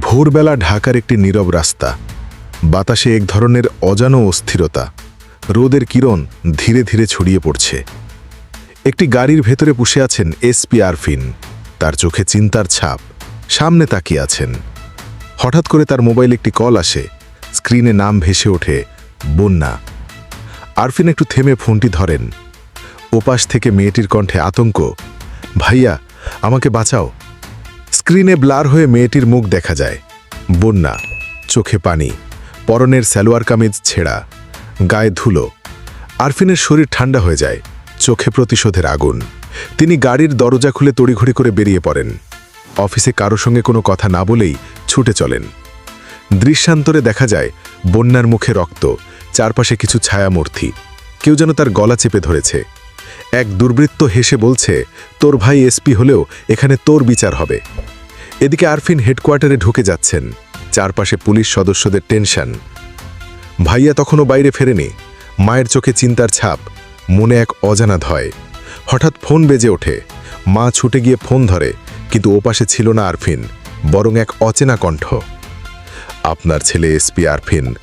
ভোরবেলা ঢাকার একটি নীরব রাস্তা। বাতাসে এক ধরনের অজানো অস্থিরতা। রোদের কিরণ ধীরে ধীরে ছড়িয়ে পড়ছে। একটি গাড়ির ভেতরে পুষে আছেন এসপি আরফিন। তার চোখে চিন্তার ছাপ। সামনে তাকিয়ে আছেন। হঠাৎ করে তার মোবাইল একটি কল আসে। স্ক্রিনে নাম ভেসে ওঠে, বন্যা। আরফিন একটু থেমে ফোনটি ধরেন। ওপাশ থেকে মেয়েটির কণ্ঠে আতঙ্ক, ভাইয়া, আমাকে বাঁচাও। স্ক্রিনে ব্লার হয়ে মেয়েটির মুখ দেখা যায়। বন্যা, চোখে পানি, পরনের সালোয়ার কামিজ ছেঁড়া, গায়ে ধুলো। আরফিনের শরীর ঠান্ডা হয়ে যায়, চোখে প্রতিশোধের আগুন। তিনি গাড়ির দরজা খুলে তড়িঘড়ি করে বেরিয়ে পড়েন। অফিসে কারও সঙ্গে কোনো কথা না বলেই ছুটে চলেন। দৃশ্যান্তরে দেখা যায়, বন্যার মুখে রক্ত, চারপাশে কিছু ছায়ামূর্তি। কেউ যেন তার গলা চেপে ধরেছে। এক দুর্বৃত্ত হেসে বলছে, তোর ভাই এসপি হলেও এখানে তোর বিচার হবে। এদিকে আরফিন হেডকোয়ার্টারে ঢুকে যাচ্ছেন। চারপাশে পুলিশ সদস্যদের টেনশন। ভাইয়া তখনও বাইরে ফেরেনি। মায়ের চোখে চিন্তার ছাপ, মনে এক অজানা ধয়। হঠাৎ ফোন বেজে ওঠে। মা ছুটে গিয়ে ফোন ধরে, কিন্তু ওপাশে ছিল না আরফিন, বরং এক অচেনা কণ্ঠ। আপনার ছেলে এসপি আরফিন।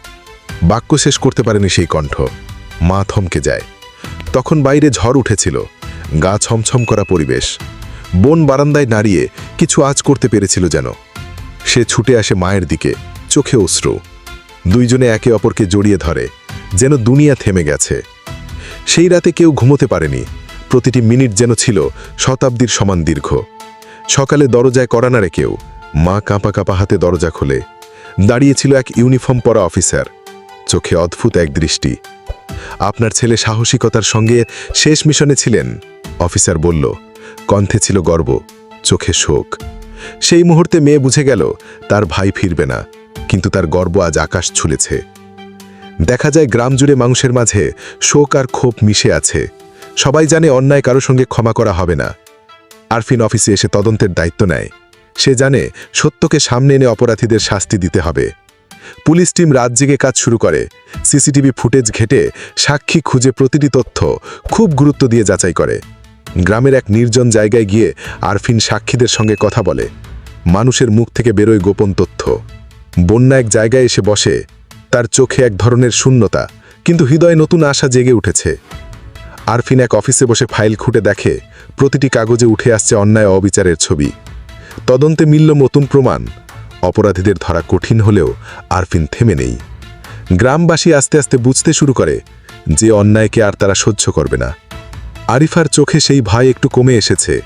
বাক্য শেষ করতে পারেনি সেই কণ্ঠ। মা থমকে যায়। তখন বাইরে ঝড় উঠেছিল। গা ছমছম করা পরিবেশ। বন বারান্দায় নাড়িয়ে কিছু আজ করতে পেরেছিল যেন। সে ছুটে আসে মায়ের দিকে, চোখে অশ্রু। দুইজনে একে অপরকে জড়িয়ে ধরে, যেন দুনিয়া থেমে গেছে। সেই রাতে কেউ ঘুমোতে পারেনি। প্রতিটি মিনিট যেন ছিল শতাব্দীর সমান দীর্ঘ। সকালে দরজায় করা নাড়ে কেউ, মা কাঁপা কাঁপা হাতে দরজা খোলে। দাঁড়িয়েছিল এক ইউনিফর্ম পরা অফিসার। চোখে অদ্ভুত এক দৃষ্টি। আপনার ছেলে সাহসিকতার সঙ্গে শেষ মিশনে ছিলেন, অফিসার বলল। কণ্ঠে ছিল গর্ব, চোখে শোক। সেই মুহূর্তে মেয়ে বুঝে গেল, তার ভাই ফিরবে না, কিন্তু তার গর্ব আজ আকাশ ছুলেছে। দেখা যায় গ্রাম জুড়ে মানুষের মাঝে শোক আর ক্ষোভ মিশে আছে। সবাই জানে অন্যায় কারও সঙ্গে ক্ষমা করা হবে না। আরফিন অফিসে এসে তদন্তের দায়িত্ব নেয়। সে জানে সত্যকে সামনে এনে অপরাধীদের শাস্তি দিতে হবে। পুলিশ টিম রাত জেগে কাজ শুরু করে। সিসিটিভি ফুটেজ ঘেটে সাক্ষী খুঁজে প্রতিটি তথ্য খুব গুরুত্ব দিয়ে যাচাই করে। গ্রামের এক নির্জন জায়গায় গিয়ে আরফিন সাক্ষীদের সঙ্গে কথা বলে। মানুষের মুখ থেকে বেরোয় গোপন তথ্য। বন্যা এক জায়গায় এসে বসে, তার চোখে এক ধরনের শূন্যতা, কিন্তু হৃদয়ে নতুন আশা জেগে উঠেছে। আরফিন এক অফিসে বসে ফাইল খুঁটে দেখে, প্রতিটি কাগজে উঠে আসছে অন্যায় অবিচারের ছবি। তদন্তে মিলল নতুন প্রমাণ। অপরাধীদের ধরা কঠিন হলেও আরফিন থেমে নেই। গ্রামবাসী আস্তে আস্তে বুঝতে শুরু করে, যে অন্যায়কে আর তারা সহ্য করবে না। আরিফার চোখে সেই ভাই একটু কমে এসেছে।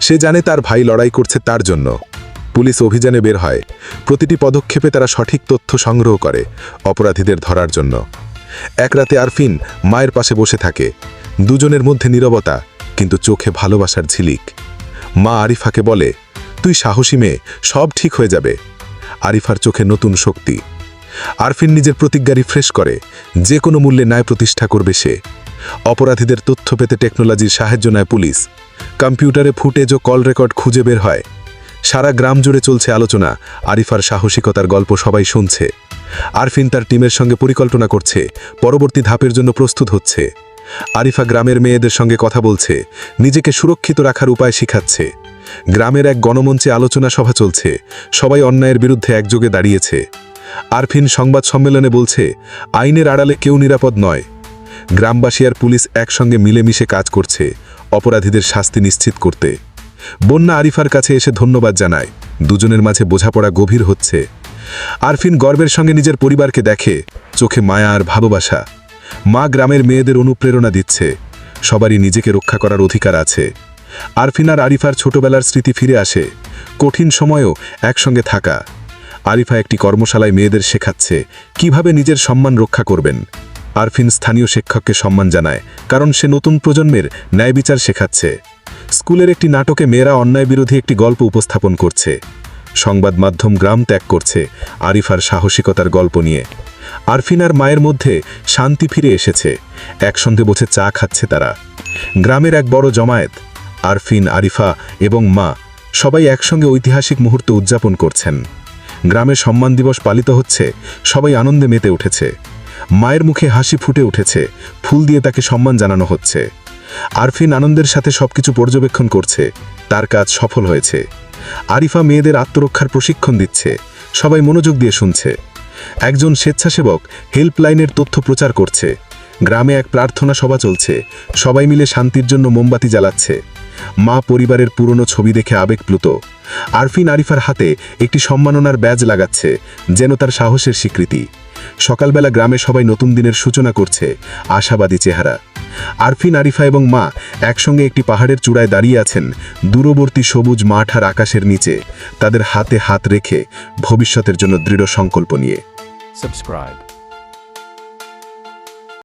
সে জানে তার ভাই লড়াই করছে তার জন্য। পুলিশ অভিযানে বের হয়। প্রতিটি পদক্ষেপে তারা সঠিক তথ্য সংগ্রহ করে অপরাধীদের ধরার জন্য। এক রাতে আরফিন মায়ের পাশে বসে থাকে। দুজনের মধ্যে নীরবতা, কিন্তু চোখে ভালোবাসার ঝিলিক। মা আরিফাকে বলে, তুই সাহসী মেয়ে, সব ঠিক হয়ে যাবে। আরিফার চোখে নতুন শক্তি। আরফিন নিজের প্রতিজ্ঞা রিফ্রেশ করে, যে কোনো মূল্যে ন্যায় প্রতিষ্ঠা করবে সে। অপরাধীদের তথ্য পেতে টেকনোলজির সাহায্য নেয় পুলিশ। কম্পিউটারে ফুটেজ ও কল রেকর্ড খুঁজে বের হয়। সারা গ্রাম জুড়ে চলছে আলোচনা। আরিফার সাহসিকতার গল্প সবাই শুনছে। আরফিন তার টিমের সঙ্গে পরিকল্পনা করছে। পরবর্তী ধাপের জন্য প্রস্তুত হচ্ছে। আরিফা গ্রামের মেয়েদের সঙ্গে কথা বলছে। নিজেকে সুরক্ষিত রাখার উপায় শিখাচ্ছে। গ্রামের এক গণমঞ্চে আলোচনা সভা চলছে। সবাই অন্যায়ের বিরুদ্ধে একযোগে দাঁড়িয়েছে। আরফিন সংবাদ সম্মেলনে বলছে, আইনের আড়ালে কেউ নিরাপদ নয়। গ্রামবাসী আর পুলিশ একসঙ্গে মিলেমিশে কাজ করছে, অপরাধীদের শাস্তি নিশ্চিত করতে। বন্যা আরিফার কাছে এসে ধন্যবাদ জানায়। দুজনের মাঝে বোঝাপড়া গভীর হচ্ছে। আরফিন গর্বের সঙ্গে নিজের পরিবারকে দেখে চোখে মায়া আর ভালোবাসা। মা গ্রামের মেয়েদের অনুপ্রেরণা দিচ্ছে। সবারই নিজেকে রক্ষা করার অধিকার আছে। আরফিন আর আরিফার ছোটবেলার স্মৃতি ফিরে আসে। কঠিন সময়েও একসঙ্গে থাকা। আরিফা একটি কর্মশালায় মেয়েদের শেখাচ্ছে কীভাবে নিজের সম্মান রক্ষা করবেন। আরফিন স্থানীয় শিক্ষককে সম্মান জানায়, কারণ সে নতুন প্রজন্মের ন্যায় বিচার শেখাচ্ছে। স্কুলের একটি নাটকে মেয়েরা অন্যায় বিরোধী একটি গল্প উপস্থাপন করছে। সংবাদ মাধ্যম গ্রাম ত্যাগ করছে আরিফার সাহসিকতার গল্প নিয়ে। আরফিন আর মায়ের মধ্যে শান্তি ফিরে এসেছে, একসঙ্গে বসে চা খাচ্ছে তারা। গ্রামের এক বড় জমায়েত, আরফিন, আরিফা এবং মা সবাই একসঙ্গে ঐতিহাসিক মুহূর্ত উদযাপন করছেন। গ্রামে সম্মান দিবস পালিত হচ্ছে, সবাই আনন্দে মেতে উঠেছে। মায়ের মুখে হাসি ফুটে উঠেছে। ফুল দিয়ে তাকে সম্মান জানানো হচ্ছে। আরফিন আনন্দের সাথে সবকিছু পর্যবেক্ষণ করছে। তার কাজ সফল হয়েছে। আরিফা মেয়েদের আত্মরক্ষার প্রশিক্ষণ দিচ্ছে। সবাই মনোযোগ দিয়ে শুনছে। একজন স্বেচ্ছাসেবক হেল্পলাইনের তথ্য প্রচার করছে। গ্রামে এক প্রার্থনা সভা চলছে। সবাই মিলে শান্তির জন্য মোমবাতি জ্বালাচ্ছে। মা পরিবারের পুরনো ছবি দেখে আবেগপ্লুত। আরফিন আরিফার হাতে একটি সম্মাননার ব্যাজ লাগাচ্ছে, যেন তার সাহসের স্বীকৃতি। সকালবেলা গ্রামে সবাই নতুন দিনের সূচনা করছে, আশাবাদী চেহারা। আরফিন, আরিফা এবং মা একসঙ্গে একটি পাহাড়ের চূড়ায় দাঁড়িয়ে আছেন, দূরবর্তী সবুজ মাঠ আর আকাশের নিচে। তাদের হাতে হাত রেখে ভবিষ্যতের জন্য দৃঢ় সংকল্প নিয়ে। Subscribe.